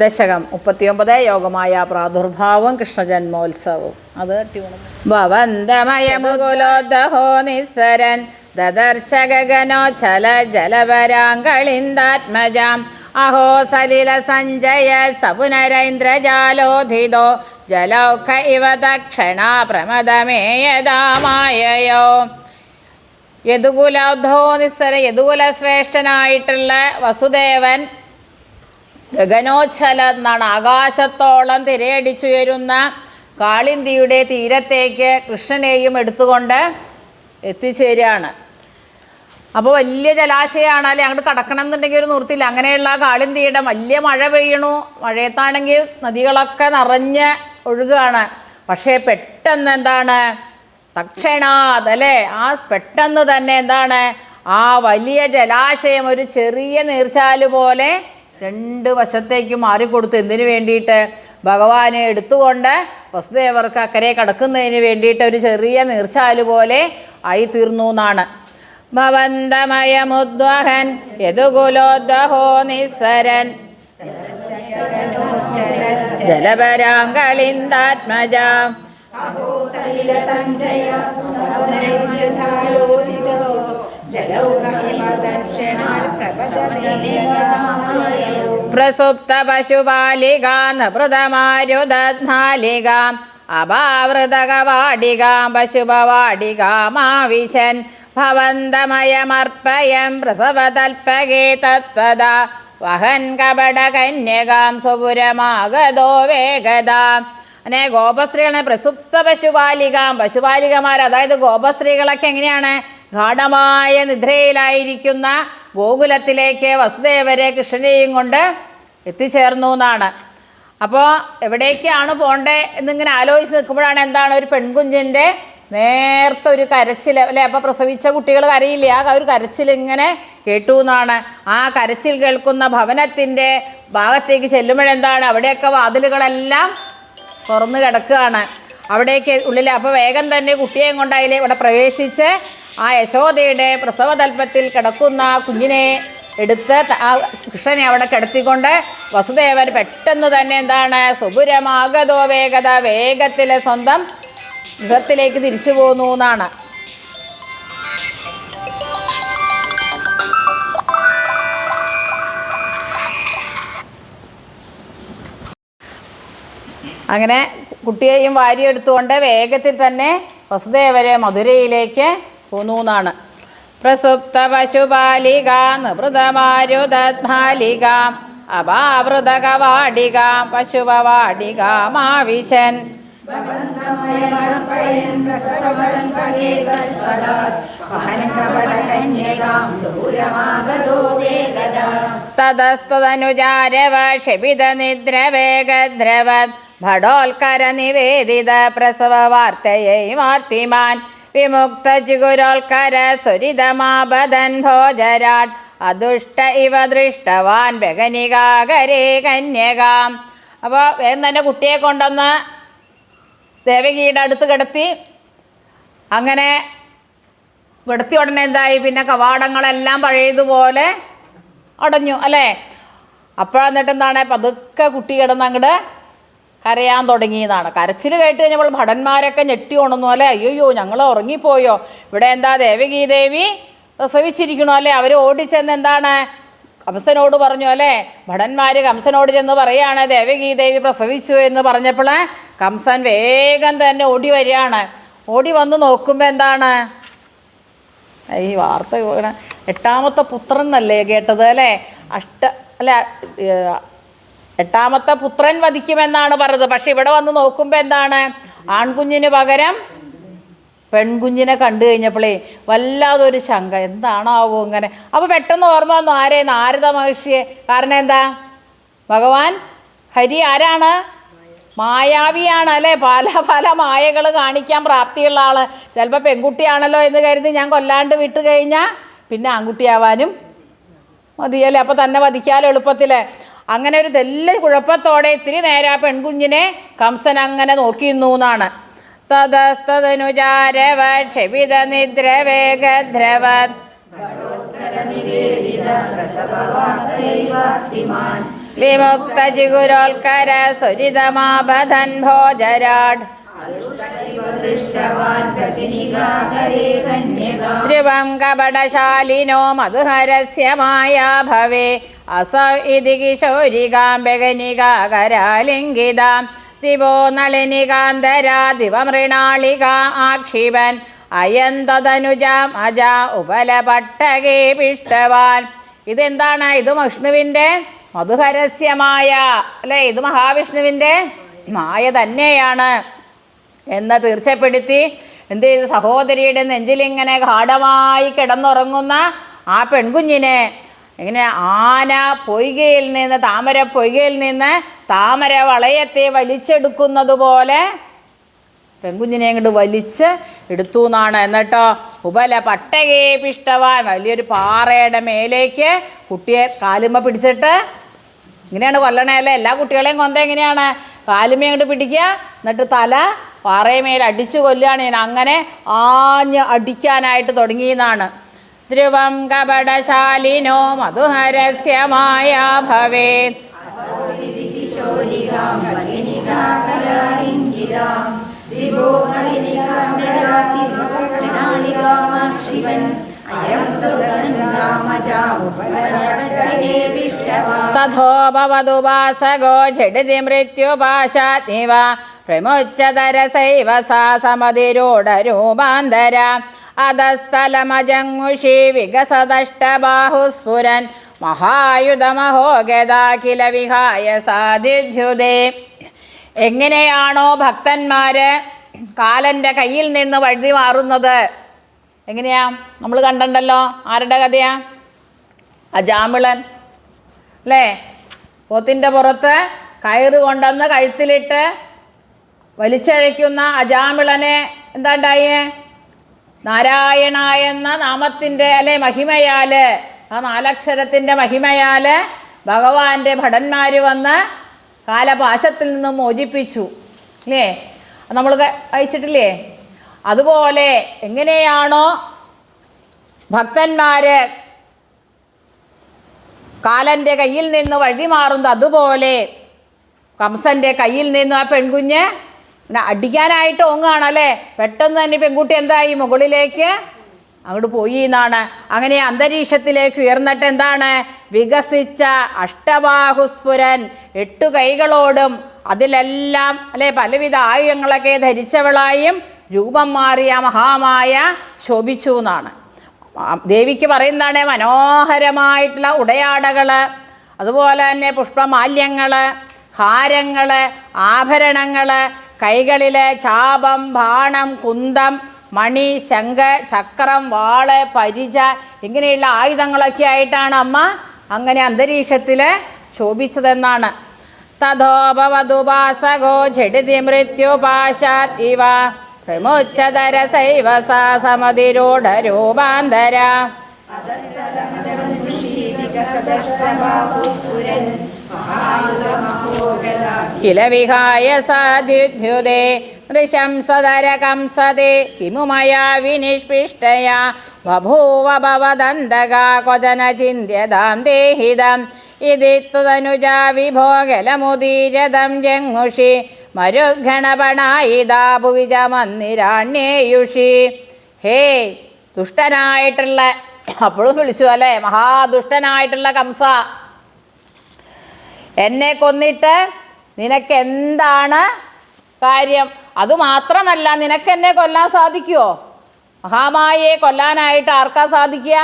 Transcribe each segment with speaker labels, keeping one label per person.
Speaker 1: ദശകം മുപ്പത്തിയൊമ്പത് യോഗമായ പ്രാദുർഭാവം കൃഷ്ണജന്മോത്സവം. അത് ട്യൂൺ ഭവന്തമയമുകുലോദ്ദഹോ നിസ്സരൻ ചല ജലവരാങ്കളിന്ദാത്മജാം. അഹോ സലില സഞ്ജയ സപുനരൈന്ദ്രജാലോധിതോ. ജലൗഖ ഇവ തക്ഷണ പ്രമദമേയതാമായയോ. യദുകുലോദ്ധോ നിസ്സര യദുകുല ശ്രേഷ്ഠനായിട്ടുള്ള വസുദേവൻ ഗഗനോച്ഛല എന്നാണ്. ആകാശത്തോളം തിരയടിച്ചുയരുന്ന കാളിന്തിയുടെ തീരത്തേക്ക് കൃഷ്ണനെയും എടുത്തുകൊണ്ട് എത്തിച്ചേരുകയാണ്. അപ്പോൾ വലിയ ജലാശയമാണ്. അല്ലെ അങ്ങോട്ട് കടക്കണം എന്നുണ്ടെങ്കിൽ ഒരു നിർത്തില്ല അങ്ങനെയുള്ള കാളിന്തിയുടെ വലിയ മഴ പെയ്യണു. മഴയത്താണെങ്കിൽ നദികളൊക്കെ നിറഞ്ഞ് ഒഴുകുകയാണ് പക്ഷേ പെട്ടെന്ന് എന്താണ്? തക്ഷണാത് അല്ലേ? ആ പെട്ടെന്ന് തന്നെ എന്താണ്? ആ വലിയ ജലാശയം ഒരു ചെറിയ നീർച്ചാൽ പോലെ രണ്ട് വശത്തേക്ക് മാറിക്കൊടുത്തു എന്തിനു വേണ്ടിയിട്ട്? ഭഗവാനെ എടുത്തുകൊണ്ട് വസുദേവർക്ക് അക്കരെ കടക്കുന്നതിന് വേണ്ടിയിട്ട് ഒരു ചെറിയ നീർച്ചാൽ പോലെ ആയി തീർന്നു എന്നാണ്. ഭവന്തമയമുദ്വഹൻ യദുകുലോദ്വഹോ നിസ്സരൻ. ജലപരാങ്കളിന്ദാത്മജ പ്രസുപ്ത പശുപാലികാം നൃതമാരുദാലികാം അപാവൃതകവാടികാം പശുപവാടികാമാവിശൻ ഭവന്തമയമർപ്പയം പ്രസവതൽപകേ തത്പദ വഹൻ കപടകന്യകാം സുപുരമാഗതോ വേഗതാം. അങ്ങനെ ഗോപസ്ത്രീകളെ പ്രസുപ്ത പശുപാലികാം പശുപാലികമാർ അതായത് ഗോപസ്ത്രീകളൊക്കെ എങ്ങനെയാണ്? ഗാഠമായ നിദ്രയിലായിരിക്കുന്ന ഗോകുലത്തിലേക്ക് വസുദേവരെ കൃഷ്ണനെയും കൊണ്ട് എത്തിച്ചേർന്നു എന്നാണ്. അപ്പോൾ എവിടേക്കാണ് പോണ്ടേ എന്നിങ്ങനെ ആലോചിച്ച് നിൽക്കുമ്പോഴാണ് എന്താണ് ഒരു പെൺകുഞ്ഞിന്റെ നേരത്തെ ഒരു കരച്ചിൽ അല്ലേ? അപ്പോൾ പ്രസവിച്ച കുട്ടികൾ കരയില്ലേ? ആ ഒരു കരച്ചിൽ ഇങ്ങനെ കേട്ടു എന്നാണ്. ആ കരച്ചിൽ കേൾക്കുന്ന ഭവനത്തിന്റെ ഭാഗത്തേക്ക് ചെല്ലുമ്പോഴെന്താണ് അവിടെയൊക്കെ വാതിലുകളെല്ലാം തുറന്നു കിടക്കുകയാണ്. അവിടേക്ക് ഉള്ളിൽ അപ്പോൾ വേഗം തന്നെ കുട്ടിയെയും കൊണ്ടായാലേ ഇവിടെ പ്രവേശിച്ച് ആ യശോദയുടെ പ്രസവതൽപ്പത്തിൽ കിടക്കുന്ന കുഞ്ഞിനെ എടുത്ത് ആ കൃഷ്ണനെ അവിടെ കിടത്തിക്കൊണ്ട് വസുദേവൻ പെട്ടെന്ന് തന്നെ എന്താണ് സുപുരമാഗതോ വേഗത വേഗത്തിലെ സ്വന്തം ഗൃഹത്തിലേക്ക് തിരിച്ചു പോന്നു എന്നാണ്. അങ്ങനെ കുട്ടിയെയും വാരിയെടുത്തുകൊണ്ട് വേഗത്തിൽ തന്നെ വസുദേവരെ മധുരയിലേക്ക് പോന്നു എന്നാണ്. പ്രസുപ്ത പശുപാലിക നൃതമാരുദാലിക അപാവൃതകവാടിക പശുപവാടികാമാവിശൻ തതസ്തനുചാരവ ക്ഷപിത നിദ്രവേഗദ്രവത് ഭടോൽക്കര നിവേദിത പ്രസവ വാർത്തയെ മാർത്തിമാൻ. വിമുക്ത ജിഗുരോൽക്കര സ്വരിതമാപതൻ ഭോജരാട് അദുഷ്ട ഇവ ദൃഷ്ടവാൻ ബഗനികാകരേ കന്യകാം. അപ്പോൾ വേഗം തന്നെ കുട്ടിയെ കൊണ്ടുവന്ന് ദേവകിയുടെ അടുത്ത് കിടത്തി. അങ്ങനെ വെടുത്തി ഉടനെ എന്തായി? പിന്നെ കവാടങ്ങളെല്ലാം പഴയതുപോലെ അടഞ്ഞു അല്ലേ? അപ്പോഴെന്നിട്ട് എന്താണ് പതുക്കെ കുട്ടി കിടന്ന് അങ്ങോട്ട് കരയാൻ തുടങ്ങിയതാണ്. കരച്ചിൽ കേട്ട് കഴിഞ്ഞപ്പോൾ ഭടന്മാരൊക്കെ ഞെട്ടി ഉണർന്നു. അല്ലേ? അയ്യോയ്യോ ഞങ്ങൾ ഉറങ്ങിപ്പോയോ? ഇവിടെ എന്താ ദേവകി ദേവി പ്രസവിച്ചിരിക്കണു അല്ലേ? അവർ ഓടിച്ചെന്ന് എന്താണ്? കംസനോട് പറഞ്ഞു അല്ലേ? ഭടന്മാർ കംസനോട് ചെന്ന് പറയാണ് ദേവകി ദേവി പ്രസവിച്ചു എന്ന് പറഞ്ഞപ്പോൾ കംസൻ വേഗം തന്നെ ഓടി വരികയാണ്. ഓടി വന്ന് നോക്കുമ്പോൾ എന്താണ്? ഈ വാർത്ത എട്ടാമത്തെ പുത്രൻ എന്നല്ലേ കേട്ടത് അല്ലേ? അഷ്ട അല്ല എട്ടാമത്തെ പുത്രൻ വധിക്കുമെന്നാണ് പറഞ്ഞത് പക്ഷെ ഇവിടെ വന്ന് നോക്കുമ്പോൾ എന്താണ്? ആൺകുഞ്ഞിന് പകരം പെൺകുഞ്ഞിനെ കണ്ടു കഴിഞ്ഞപ്പോഴേ വല്ലാതൊരു ശങ്ക. എന്താണാവോ ഇങ്ങനെ. അപ്പോൾ പെട്ടെന്ന് ഓർമ്മ വന്നു. ആരെ? നാരദ മഹർഷിയെ. കാരണം എന്താ? ഭഗവാൻ ഹരി ആരാണ്? മായാവിയാണ് അല്ലേ? പല പല മായകൾ കാണിക്കാൻ പ്രാപ്തിയുള്ള ആൾ ചിലപ്പോൾ പെൺകുട്ടിയാണല്ലോ എന്ന് കരുതി ഞാൻ കൊല്ലാണ്ട് വിട്ട് കഴിഞ്ഞാൽ പിന്നെ ആൺകുട്ടിയാവാനും മതിയല്ലേ? അപ്പോൾ തന്നെ വധിക്കാലോ എളുപ്പത്തിൽ അങ്ങനെ ഒരു തെല്ല കുഴപ്പത്തോടെ ഇത്തിരി നേരം ആ പെൺകുഞ്ഞിനെ കംസൻ അങ്ങനെ നോക്കിയിരുന്നു എന്നാണ് തതസ്തനുചാരവ ക്ഷപിത നിദ്രവേഗദ്രവത് വിമുക്ത ജിഗുരോൽക്കര സുരിതമാബധൻ ഭോജരാട് ധ്രുവം കപടശാലിനോ മധുഹരസ്യമായ ഭവേ അസ ഇതി കിശോരികാംബകനികാകരാലിംഗിതാം ദിവോ നളിനികാന്തരാ ദിവമൃണാളിക ആക്ഷിപൻ. അയന്തതനുജാം അജ ഉപലപട്ടകേ പിഷ്ടവാൻ. ഇതെന്താണ്? ഇത് വിഷ്ണുവിന്റെ മധുഹരസ്യമായ അല്ലേ? ഇത് മഹാവിഷ്ണുവിന്റെ മായ തന്നെയാണ് എന്ന് തീർച്ചപ്പെടുത്തി എന്ത് ചെയ്തു? സഹോദരിയുടെ നെഞ്ചിലിങ്ങനെ ഗാഠമായി കിടന്നുറങ്ങുന്ന ആ പെൺകുഞ്ഞിനെ ഇങ്ങനെ ആന പൊയ്കയിൽ നിന്ന് താമര പൊയ്കയിൽ നിന്ന് താമര വളയത്തെ വലിച്ചെടുക്കുന്നത് പോലെ പെൺകുഞ്ഞിനെ അങ്ങോട്ട് വലിച്ച് എടുത്തു എന്നാണ്. എന്നിട്ടോ ഉപല പട്ടകയെ പിഷ്ടവാൻ വലിയൊരു പാറയുടെ മേലേക്ക് കുട്ടിയെ കാലുമ്മ പിടിച്ചിട്ട് ഇങ്ങനെയാണ് കൊല്ലണേ അല്ലേ? എല്ലാ കുട്ടികളെയും കൊന്ത എങ്ങനെയാണ്? കാലുമേ അങ്ങോട്ട് പിടിക്കുക എന്നിട്ട് തല പാറയമേൽ അടിച്ചു കൊല്ലുകയാണ്. അങ്ങനെ ആഞ്ഞ് അടിക്കാനായിട്ട് തുടങ്ങിയെന്നാണ് ധ്രുവം കപടശാലിനോ മധുഹരസ്യമായ ഭവേ. ഭവതു വാസഗോ ഝടിതി മൃത്യുപാശാത്മിവ. പ്രമുച്ചതരസൈവ സാ സമതിരൂഢരൂപാന്തര അധസ്ഥലമജങ്ങുഷി വികസദഷ്ടബാഹുസ്ഫുരൻ മഹായുധമഹോ ഗതാഖില വിഹായ സാധിധ്യുതേ എങ്ങനെയാണോ ഭക്തന്മാര് കാലന്റെ കയ്യിൽ നിന്ന് വഴുതി മാറുന്നത്? എങ്ങനെയാ? നമ്മൾ കണ്ടണ്ടല്ലോ ആരുടെ കഥയാ? അജാമിളൻ. അല്ലേ? പോത്തിന്റെ പുറത്ത് കയറ് കൊണ്ടുവന്ന് കഴുത്തിലിട്ട് വലിച്ചഴയ്ക്കുന്ന അജാമിളനെ എന്താണ്ടായേ നാരായണ എന്ന നാമത്തിന്റെ അല്ലെ മഹിമയാൽ ആ നാലക്ഷരത്തിന്റെ മഹിമയാൽ ഭഗവാന്റെ ഭടന്മാർ വന്ന് കാലപാശത്തിൽ നിന്നും മോചിപ്പിച്ചു അല്ലേ? നമ്മൾ വായിച്ചിട്ടില്ലേ അതുപോലെ എങ്ങനെയാണോ ഭക്തന്മാര് കാലന്റെ കയ്യിൽ നിന്ന് വഴിമാറുന്നത് അതുപോലെ കംസന്റെ കയ്യിൽ നിന്ന് ആ പെൺകുഞ്ഞ് അടിക്കാനായിട്ട് ഓങ്ങാണല്ലേ? പെട്ടെന്ന് തന്നെ പെൺകുട്ടി എന്തായി? മുകളിലേക്ക് അങ്ങോട്ട് പോയി എന്നാണ്. അങ്ങനെ അന്തരീക്ഷത്തിലേക്ക് ഉയർന്നിട്ട് എന്താണ്? വികസിച്ച അഷ്ടബാഹുസ്ഫുരൻ എട്ടു കൈകളോടും അതിലെല്ലാം അല്ലെ പലവിധ ആയുധങ്ങളൊക്കെ ധരിച്ചവളായും രൂപം മാറിയ മഹാമായ ശോഭിച്ചു എന്നാണ്. ദേവിക്ക് പറയുന്നതാണ് മനോഹരമായിട്ടുള്ള ഉടയാടകൾ അതുപോലെ തന്നെ പുഷ്പമാല്യങ്ങൾ ഹാരങ്ങൾ ആഭരണങ്ങൾ കൈകളിൽ ചാപം ബാണം കുന്തം മണി ശംഖ് ചക്രം വാൾ പരിച ഇങ്ങനെയുള്ള ആയുധങ്ങളൊക്കെ ആയിട്ടാണ് അമ്മ അങ്ങനെ അന്തരീക്ഷത്തിൽ ശോഭിച്ചതെന്നാണ്. തഥോപവതുപാസകോ ഝടിതി മൃത്യുപാശാത് ഇവ. പ്രമുച്ചതരസൈവ സാ സമതിരൂഢരൂപാന്തര കില വിഹായ സാധ്യുദ്യുതേ നൃശംസതര കംസതേ കിമു മയാ വിനിഷ്പിഷ്ടയാ ബഭൂവ ഭവദന്തക ക്വചന ചിന്യതാം ദേഹിതം ഇതി തുതനുജാ വിഭോഗലമുദീരതം ജങ്ങുഷി മരുഗണപണായിതാ ഭുവിജ മന്ദിരാണ്യേയുഷി ഹേ ദുഷ്ടനായിട്ടുള്ള അപ്പോഴും വിളിച്ചു അല്ലേ? മഹാദുഷ്ടനായിട്ടുള്ള കംസ. എന്നെ കൊന്നിട്ട് നിനക്ക് എന്താണ് കാര്യം? അതുമാത്രമല്ല നിനക്ക് എന്നെ കൊല്ലാൻ സാധിക്കുമോ മഹാമായയെ കൊല്ലാനായിട്ട് ആർക്കാ സാധിക്കുക?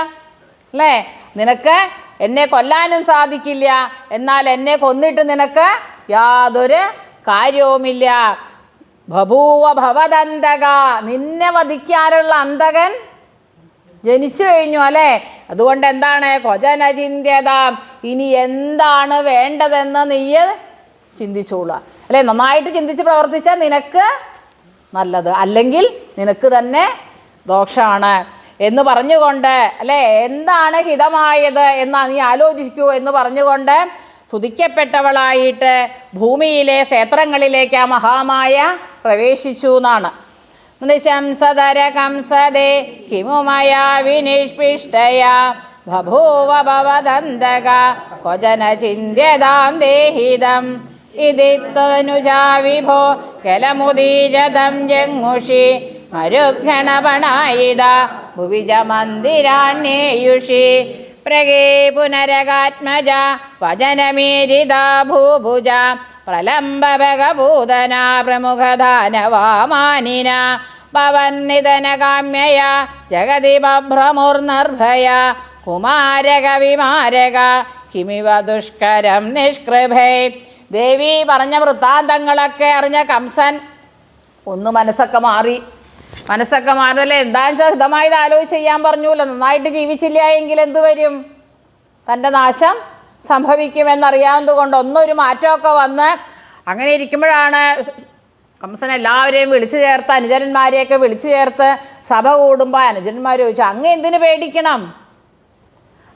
Speaker 1: അല്ലേ? നിനക്ക് എന്നെ കൊല്ലാനും സാധിക്കില്ല. എന്നാൽ എന്നെ കൊന്നിട്ട് നിനക്ക് യാതൊരു കാര്യവുമില്ല. ബഭൂവ ഭവദന്തക. നിന്നെ വധിക്കാനുള്ള അന്തകൻ ജനിച്ചു കഴിഞ്ഞു അല്ലേ? അതുകൊണ്ട് എന്താണ് കൊജന ചിന്തിയതാം ഇനി എന്താണ് വേണ്ടതെന്ന് നീ ചിന്തിച്ചോളുക. അല്ലേ? നന്നായിട്ട് ചിന്തിച്ച് പ്രവർത്തിച്ചാൽ നിനക്ക് നല്ലത്. അല്ലെങ്കിൽ നിനക്ക് തന്നെ ദോഷമാണ് എന്ന് പറഞ്ഞുകൊണ്ട് അല്ലേ? എന്താണ് ഹിതമായത് എന്ന് നീ ആലോചിക്കൂ എന്ന് പറഞ്ഞുകൊണ്ട് സ്തുതിക്കപ്പെട്ടവളായിട്ട് ഭൂമിയിലെ ക്ഷേത്രങ്ങളിലേക്ക് ആ മഹാമായ പ്രവേശിച്ചു എന്നാണ്. നൃശംസതര കംസദേ കിമു മയാ വിനിഷ്പിഷ്ടയാ? ബഭൂവ ഭവദന്തക ക്വചന ചിന്യതാം ദേഹിതം. ഇതിത്തനുജാ വിഭോ കലമുദീരതം ജങ്ങുഷി മരുഗണപണായിത ഭുവിജ മന്ദിരാണ്യേയുഷി. പ്രഗേ പുനരകാത്മജ വചനമീരിത ഭൂഭുജ പ്രലംബഭഗഭൂതന പ്രമുഖധാനവാമാനിന ഭവന്നിധനകാമ്യയ ജഗതി ബഭ്രമുർനിർഭയ കുമാരക വിമാരക കിമിവ ദുഷ്കരം നിഷ്കൃഭേ. ദേവി പറഞ്ഞ വൃത്താന്തങ്ങളൊക്കെ അറിഞ്ഞ കംസൻ ഒന്ന് മനസ്സൊക്കെ മാറി. മനസ്സൊക്കെ മാറല്ലേ എന്താണെന്ന് വെച്ചാൽ ഹിതമായത് ആലോചിച്ച് ചെയ്യാൻ പറഞ്ഞൂല്ലോ നന്നായിട്ട് ജീവിച്ചില്ല എങ്കിൽ എന്തു വരും? തന്റെ നാശം സംഭവിക്കുമെന്നറിയാവുന്നത് കൊണ്ട് ഒന്നൊരു മാറ്റമൊക്കെ വന്ന് അങ്ങനെ ഇരിക്കുമ്പോഴാണ് കംസൻ എല്ലാവരെയും വിളിച്ചു ചേർത്ത് അനുജന്മാരെയൊക്കെ വിളിച്ചു ചേർത്ത് സഭ കൂടുമ്പോൾ അനുജന്മാർ ചോദിച്ചു അങ്ങ് എന്തിനു പേടിക്കണം?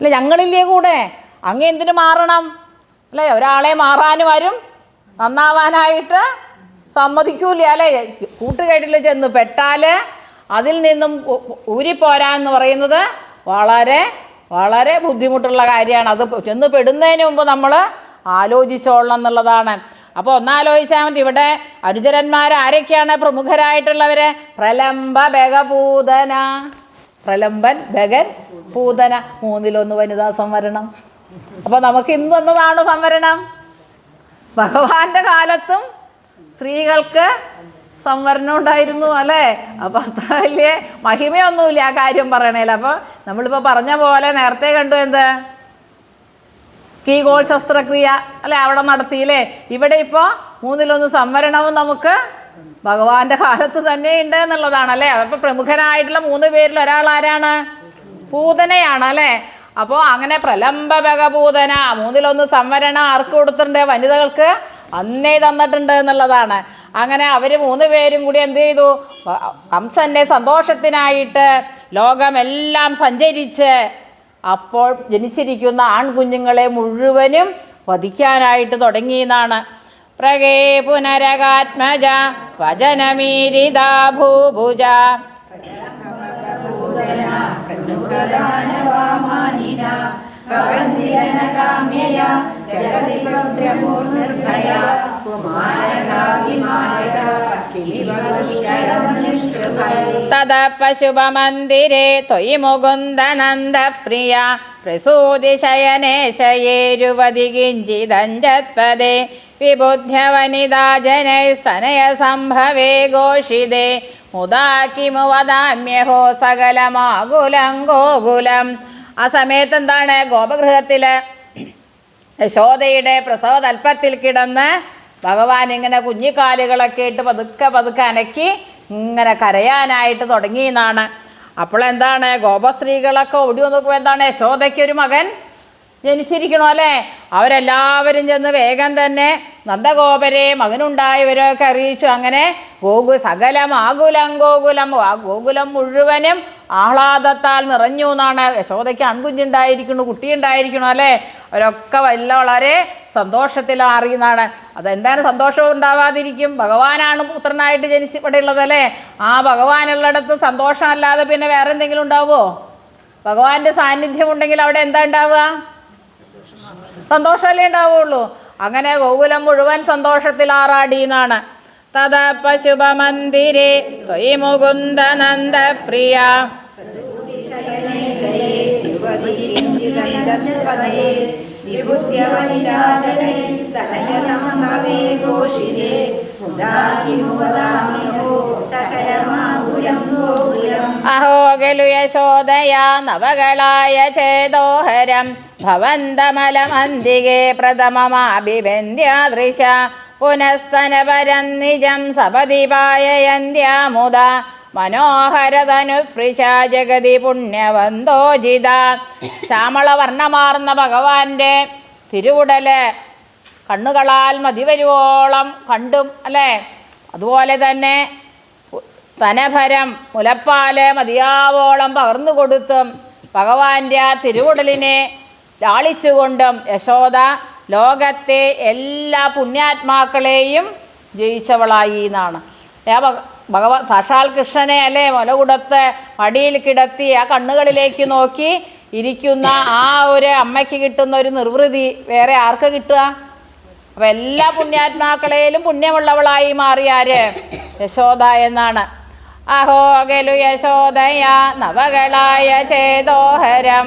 Speaker 1: അല്ല ഞങ്ങളില്ലേ കൂടെ? അങ്ങ് എന്തിനു മാറണം? അല്ലേ ഒരാളെ മാറാനും വരും നന്നാവാനായിട്ട് സമ്മതിക്കൂല അല്ലേ? കൂട്ടുകെട്ടിൽ ചെന്ന് പെട്ടാൽ അതിൽ നിന്നും ഊരിപ്പോരാന്ന് പറയുന്നത് വളരെ വളരെ ബുദ്ധിമുട്ടുള്ള കാര്യമാണ്. അത് ചെന്ന് പെടുന്നതിന് മുമ്പ് നമ്മൾ ആലോചിച്ചോളണം എന്നുള്ളതാണ്. അപ്പോൾ ഒന്നാലോചിച്ചാൽ മതി. ഇവിടെ അനുചരന്മാർ ആരൊക്കെയാണ് പ്രമുഖരായിട്ടുള്ളവർ പ്രലംബ ബഗപൂതന. പ്രലംബൻ ബഗൻ പൂതന. മൂന്നിലൊന്ന് വനിതാ സംവരണം. അപ്പോൾ നമുക്ക് ഇന്ന് വന്നതാണ് സംവരണം. ഭഗവാന്റെ കാലത്തും സ്ത്രീകൾക്ക് സംവരണം ഉണ്ടായിരുന്നു അല്ലേ? അപ്പം അത്ര വലിയ മഹിമയൊന്നുമില്ല ആ കാര്യം പറയണേൽ. അപ്പോൾ നമ്മളിപ്പോൾ പറഞ്ഞ പോലെ നേരത്തെ കണ്ടു എന്ത്? കീഗോൾ ശസ്ത്രക്രിയ അല്ലെ അവിടെ നടത്തിയില്ലേ ഇവിടെ ഇപ്പോൾ മൂന്നിലൊന്ന് സംവരണവും നമുക്ക് ഭഗവാന്റെ കാലത്ത് തന്നെ ഉണ്ട് എന്നുള്ളതാണ് അല്ലേ? അപ്പോൾ പ്രമുഖനായിട്ടുള്ള മൂന്ന് പേരിൽ ഒരാൾ ആരാണ്? പൂതനയാണ് അല്ലേ? അപ്പോൾ അങ്ങനെ പ്രലംബ ഭഗപൂതന മൂന്നിലൊന്ന് സംവരണം ആർക്ക് കൊടുത്തിട്ടുണ്ട്? വനിതകൾക്ക് അന്നേ തന്നിട്ടുണ്ട് എന്നുള്ളതാണ്. അങ്ങനെ അവർ മൂന്ന് പേരും കൂടി എന്ത് ചെയ്തു? കംസന്റെ സന്തോഷത്തിനായിട്ട് ലോകമെല്ലാം സഞ്ചരിച്ച് അപ്പോൾ ജനിച്ചിരിക്കുന്ന ആൺകുഞ്ഞുങ്ങളെ മുഴുവനും വധിക്കാനായിട്ട് തുടങ്ങിയെന്നാണ്. പ്രകേ പുനരകാത്മജ വചനമീരിതാ ഭൂഭുജ. तदपशुभमन्दिरे त्वयि मुकुन्दनन्दप्रिया प्रसूदिशयने शयेरुवधि किञ्चिदञ्जत्पदे गिञ्जिदं जत्पदे विबुध्यवनिदा जनैस्तनयसम्भवे घोषिते मुदा किमु वदाम्यहो सकलमागुलं गोकुलम्। ആ സമയത്ത് എന്താണ്? ഗോപഗൃഹത്തിൽ യശോദയുടെ പ്രസവ തൽപ്പത്തിൽ കിടന്ന് ഭഗവാൻ ഇങ്ങനെ കുഞ്ഞിക്കാലുകളൊക്കെ ഇട്ട് പതുക്കെ പതുക്കെ അനക്കി ഇങ്ങനെ കരയാനായിട്ട് തുടങ്ങിയെന്നാണ് അപ്പോൾ എന്താണ്? ഗോപസ്ത്രീകളൊക്കെ ഓടി നോക്കുമ്പോൾ എന്താണ്? യശോദയ്ക്ക് ഒരു മകൻ ജനിച്ചിരിക്കണോ അല്ലേ? അവരെല്ലാവരും ചെന്ന് വേഗം തന്നെ നന്ദഗോപരെ മകനുണ്ടായവരൊക്കെ അറിയിച്ചു. അങ്ങനെ ഗോകു സകലം ആകുലം ഗോകുലം ആ ഗോകുലം മുഴുവനും ആഹ്ലാദത്താൽ നിറഞ്ഞു എന്നാണ് യശോദയ്ക്ക് ആൺകുഞ്ഞുണ്ടായിരിക്കണു കുട്ടിയുണ്ടായിരിക്കണു അല്ലേ? അവരൊക്കെ വല്ല വളരെ സന്തോഷത്തിൽ അറിയുന്നതാണ്. അതെന്താണ് സന്തോഷം ഉണ്ടാവാതിരിക്കും? ഭഗവാനാണ് പുത്രനായിട്ട് ജനിച്ച് ഇവിടെ ഉള്ളതല്ലേ ആ ഭഗവാനുള്ളിടത്ത് സന്തോഷമല്ലാതെ പിന്നെ വേറെ എന്തെങ്കിലും ഉണ്ടാവുമോ? ഭഗവാന്റെ സാന്നിധ്യം ഉണ്ടെങ്കിൽ അവിടെ എന്താ ഉണ്ടാവുക? സന്തോഷമല്ലേ ഉണ്ടാവുള്ളൂ? അങ്ങനെ ഗോകുലം മുഴുവൻ സന്തോഷത്തിൽ ആറാടി എന്നാണ് തഥ പശുപമന്ദിരേ ത്വയി മുകുന്ദനന്ദ പ്രിയ.
Speaker 2: വദാമ്യഹോ സകലമാകുലം ഗോകുലം
Speaker 1: അഹോ ഖലു യശോദയാ നവകളായ ചേതോഹരം. ഭവന്തമലമന്തികേ പ്രഥമമാഭിബന്ധ്യാദൃശ പുനസ്തനപരം നിജം സപതി പായയന്ത്യാമുദ മനോഹരതനുസ്പൃശ ജഗതി പുണ്യവന്തോജിത. ശ്യാമളവർണമാർന്ന ഭഗവാന്റെ തിരുവുടൽ കണ്ണുകളാൽ മതി വരുവോളം കണ്ടും അല്ലേ? അതുപോലെ തന്നെ സ്തനഭരം മുലപ്പാൽ മതിയാവോളം പകർന്നു കൊടുത്തും ഭഗവാന്റെ ആ തിരുവുടലിനെ ലാളിച്ചുകൊണ്ടും യശോദ ലോകത്തെ എല്ലാ പുണ്യാത്മാക്കളെയും ജയിച്ചവളായി എന്നാണ്. ഭഗവ സാക്ഷാൽ കൃഷ്ണനെ അല്ലേ മുലകുടത്ത് മടിയിൽ കിടത്തി ആ കണ്ണുകളിലേക്ക് നോക്കി ഇരിക്കുന്ന ആ ഒരു അമ്മയ്ക്ക് കിട്ടുന്ന ഒരു നിർവൃതി വേറെ ആർക്ക് കിട്ടുക? അപ്പം എല്ലാ പുണ്യാത്മാക്കളേലും പുണ്യമുള്ളവളായി മാറിയാര് യശോദ എന്നാണ്. അഹോ ഗലു യശോദയ നവകളായ ചേതോഹരം.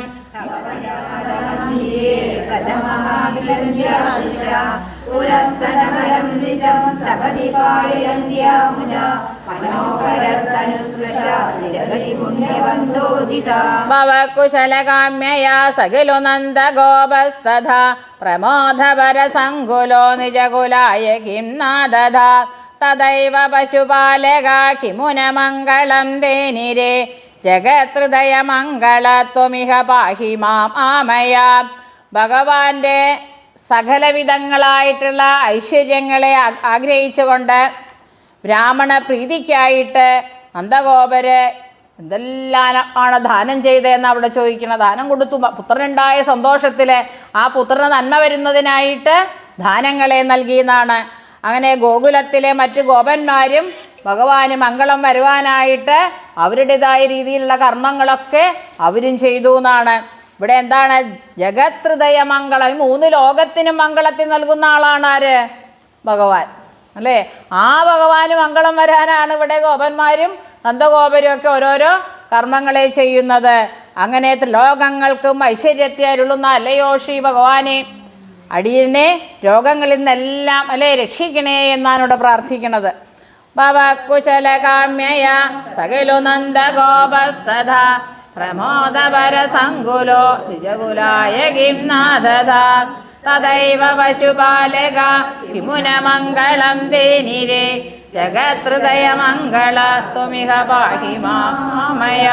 Speaker 2: പുരസ്തനപരം നിജം സപതി പായന്ത്യാമുന
Speaker 1: ഭവകുശലകാമ്യയാ സകിലു നന്ദഗോപസ്തഥ പ്രമോദപരസങ്കുലോ നിജകുലായ കിം നാദധാ തദൈവ പശുപാലക കിമുന മംഗളം തേനിരേ. ജഗത്ഹൃദയമംഗളത്വമിഹ പാഹി മാം ആമയ. ഭഗവാന്റെ സകലവിധങ്ങളായിട്ടുള്ള ഐശ്വര്യങ്ങളെ ആഗ്രഹിച്ചുകൊണ്ട് ബ്രാഹ്മണ പ്രീതിക്കായിട്ട് നന്ദഗോപര് എന്തെല്ലാം ആണ് ദാനം ചെയ്തതെന്ന് അവിടെ ചോദിക്കണം. ദാനം കൊടുത്തു. പുത്രനുണ്ടായ സന്തോഷത്തിൽ ആ പുത്രന് നന്മ വരുന്നതിനായിട്ട് ദാനങ്ങളെ നൽകിയെന്നാണ് അങ്ങനെ ഗോകുലത്തിലെ മറ്റ് ഗോപന്മാരും ഭഗവാന് മംഗളം വരുവാനായിട്ട് അവരുടേതായ രീതിയിലുള്ള കർമ്മങ്ങളൊക്കെ അവരും ചെയ്തു എന്നാണ്. ഇവിടെ എന്താണ്? ജഗത്ഹൃദയ മംഗളം. ഈ മൂന്ന് ലോകത്തിനും മംഗളത്തിൽ നൽകുന്ന ആളാണ് ആര്? ഭഗവാൻ. അല്ലേ? ആ ഭഗവാന് മംഗളം വരാനാണ് ഇവിടെ ഗോപന്മാരും നന്ദഗോപരും ഒക്കെ ഓരോരോ കർമ്മങ്ങളെ ചെയ്യുന്നത്. അങ്ങനെ ലോകങ്ങൾക്കും ഐശ്വര്യത്തെ അരുളുന്ന അല്ലയോ ശ്രീ ഭഗവാനെ? അടിയനെ രോഗങ്ങളിൽ നിന്നെല്ലാം അല്ലേ രക്ഷിക്കണേ എന്നാണ് ഇവിടെ പ്രാർത്ഥിക്കണത് കാമ്യയാ സകലു നന്ദഗോപസ്തഥ പ്രമോദപരസങ്കുലോ ദ്വിജകുലായ നാദധാ തദൈവ പശുപാലക വിമുനമംഗളം തേനിരേ ജഗത്ഹൃദയമംഗള ത്വമിഹ പാഹി മാമയ.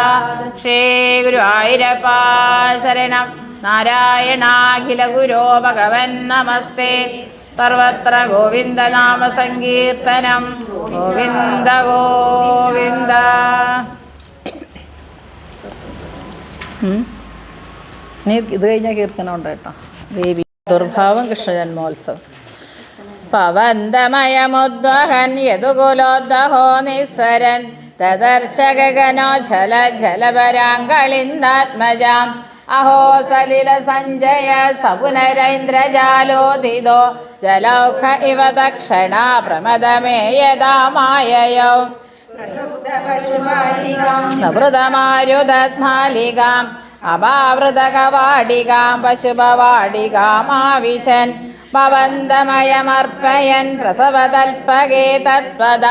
Speaker 1: ശ്രീ ഗുരുവായൂരപ്പ ശരണം. നാരായണാഖില ഗുരോ ഭഗവൻ നമസ്തേ. സർവത്ര ഗോവിന്ദനാമ സങ്കീർത്തനം ഗോവിന്ദ ഗോവിന്ദ. ഇനി ഇത് കീർത്തനം ഉണ്ട് കേട്ടോ. ദേവി ദുർഭാവം കൃഷ്ണജന്മോത്സവം. പവന്തമയമുദ്വഹൻ യദുകുലോദ്വഹോ നിസ്സരൻ തദർശകനോ ജല ജലപരാങ്കളിന്ദാത്മജാം അഹോ സലില സഞ്ജയ സപുനരൈന്ദ്രജാലോദിതോ ജലൗഖ ഇവ ദക്ഷണ പ്രമദമേ നവൃതമാരുദത്മാലികാം അപാവൃതകവാടികാം പശുപവാടികാമാവിശൻ ഭവന്തമയമർപ്പയൻ പ്രസവതൽപകേ തത്പദ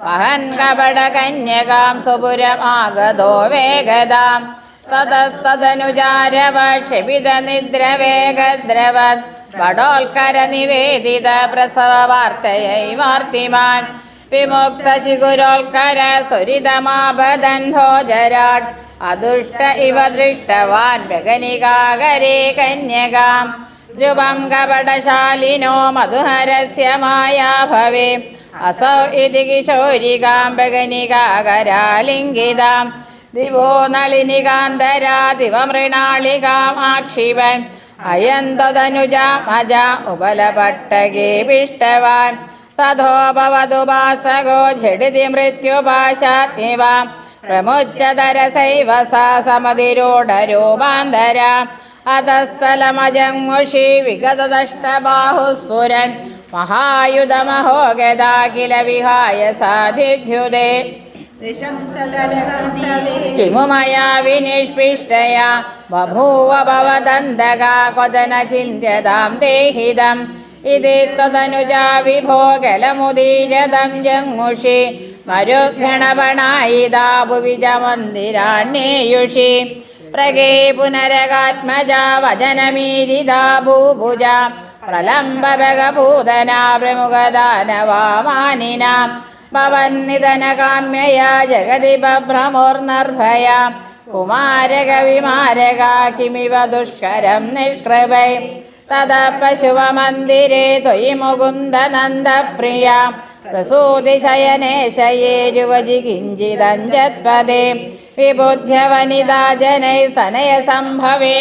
Speaker 1: വഹൻ കപടകന്യകാം സുപുരമാഗതോ വേഗതാം. തതസ്തനുജാരവ ക്ഷപിത നിദ്രവേഗദ്രവത് വടോൽക്കര നിവേദിത പ്രസവ വാർത്തയൈ വാർത്തിമാൻ വിമുക്ത ചിഗുരോൽക്കര ത്വരിതമാപദൻ ഭോജരാട് അതുഷ്ട ഇവ ദൃഷ്ടവാൻ ബഗനികാകരേ കന്യകാം. ധ്രുവം കപടശാലിനോ മധുഹരസ്യമായ ഭവേ അസൗ ഇതി കിശോരികാം ബഗനികാകരാലിംഗിതാം ദിവോ നളിനികാന്തരാ ദിവമൃണാളികാം ആക്ഷിവൻ അയന്തതനുജാമജ ഉപലപട്ടകേ പിഷ്ടവാൻ. തഥോ ഭവതു ഭാസകോ ഝടിതി മൃത്യുപാശാത്മിവ പ്രമുച്ചതരസൈവ സാ സമതിരൂഢരൂപാന്തര അധസ്ഥലമജങ്മുഷി വിഗതദഷ്ടബാഹുസ്ഫുരൻ മഹായുധമഹോ ഗതാ കില വിഹായ സാധിധ്യുതേ കിമു മയാ വിനിഷ്പിഷ്ടയാ ബഭൂവ ഭവദന്തകാ ക്വദന ചിന്യതാം ദേഹിതം ഇതി ജങ്ങുഷി വിഭോ ഗലമുദീരതം ജങ്മുഷി മരുഗണപണായിതാ ഭുവിജമന്ദിരാണ്യേയുഷി പ്രഗേ പുനരകാത്മജാ വചനമീരിതാ ഭൂഭുജ പ്രലംബഭഗഭൂതനാ പ്രമുഖദാനവാമാനിനാ ഭവന്നിധനകാമ്യയാ ജഗതി ബഭ്രമോർനർഭയ കുമാരകവിമാരക കിമിവ ദുഷ്കരം നിഷ്കൃപൈ തത പശുവമന്ദിരേ ത്വയി മുകുന്ദനന്ദപ്രിയ പ്രസൂതി ശയനേ ശയേരുവജി കിഞ്ചിതഞ്ജത്പദേ വിബുദ്ധ്യ വനിതാ ജനൈ സ്തനയ സംഭവേ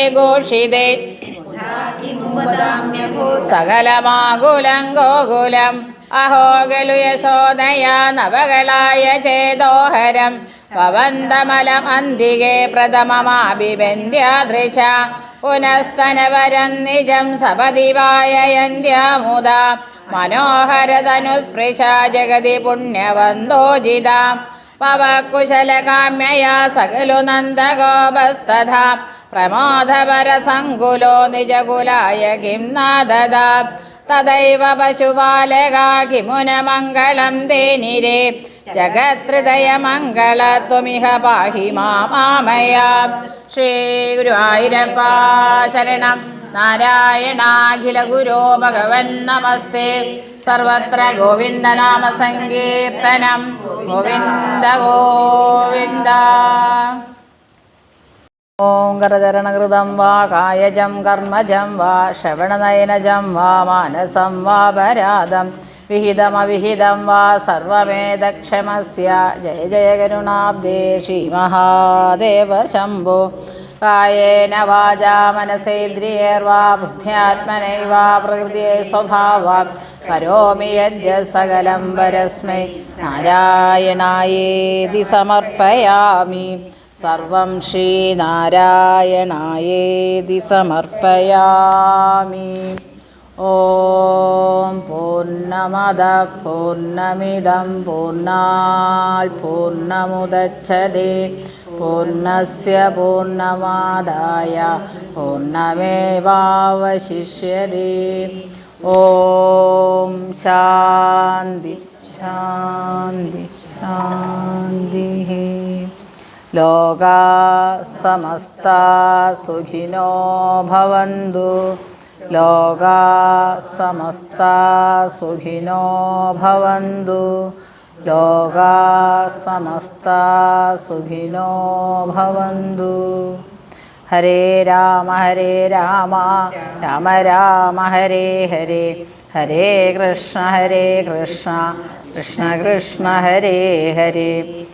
Speaker 1: ഘോഷിതേ
Speaker 2: വദാമ്യഹോ
Speaker 1: സകലമാകുലം ഗോകുലം അഹോ ഗലു യശോദയാ നവകളായ ചേതോഹരം. പവന്തമലം അന്തികെ പ്രഥമമാഭിബന്ധ്യാദൃശ പുനസ്തനവരം നിജം സപതിവായയന്ത്യാമുദ മനോഹരതനുസ്പൃശ ജഗതി പുണ്യവന്തോജിത. പവകുശലകാമ്യയാ സകലു നന്ദഗോപസ്തഥ പ്രമോദപരസങ്കുലോ നിജകുലായ കിം നാദദ തദൈവ പശുപാലക കിമുനമംഗളം തേനിരേ. ജഗത്രിതയമംഗളത്വമിഹ പാഹി മാമയ ശ്രീ ഗുരുവായൂരപ്പ ശരണം. നാരായണാഖില ഗുരോ ഭഗവൻ നമസ്തേ. സർവത്ര ഗോവിന്ദനാമ സങ്കീർത്തനം ഗോവിന്ദ ഗോവിന്ദ. ഓം കരചരണകൃതം വാ കായജം കർമ്മജം വാ ശ്രവണനയനജം വാ മാനസം വാ പരാതം വിഹിതമവിഹിതം വാ സർവമേതക്ഷമസ്യ. ജയ ജയ കരുണാബ്ദേ ശ്രീമഹാദേവ ശംഭോ. കായേന വാചാ മനസേന്ദ്രിയേർവാ ബുദ്ധ്യാത്മനൈവാ പ്രകൃതിയെ സ്വഭാവ. കരോമി യജ്ഞ സകലം പരസ്മൈ. നാരായണായേതി സമർപ്പയാമി. സർവം ശ്രീനാരായണായേതി സമർപ്പയാമി. ഓം പൂർണമദ പൂർണമിദം പൂർണാൽ പൂർണമുദച്ഛതേ. പൂർണസ്യ പൂർണമാദായ പൂർണമേവാവശിഷ്യതേ. ഓം ശാന്തി ശാന്തി ശാന്തി ലോകാ സമസ്ത സുഖിനോ ഭവന്തു. ലോകാ സമസ്ത സുഖിനോ ഭവന്തു. ലോകാ സമസ്ത സുഖിനോ ഭവന്തു. ഹരേ രാമ ഹരേ രാമ രാമ രാമ ഹരേ ഹരേ. ഹരേ കൃഷ്ണ ഹരേ കൃഷ്ണ. കൃഷ്ണ കൃഷ്ണ ഹരേ ഹരേ.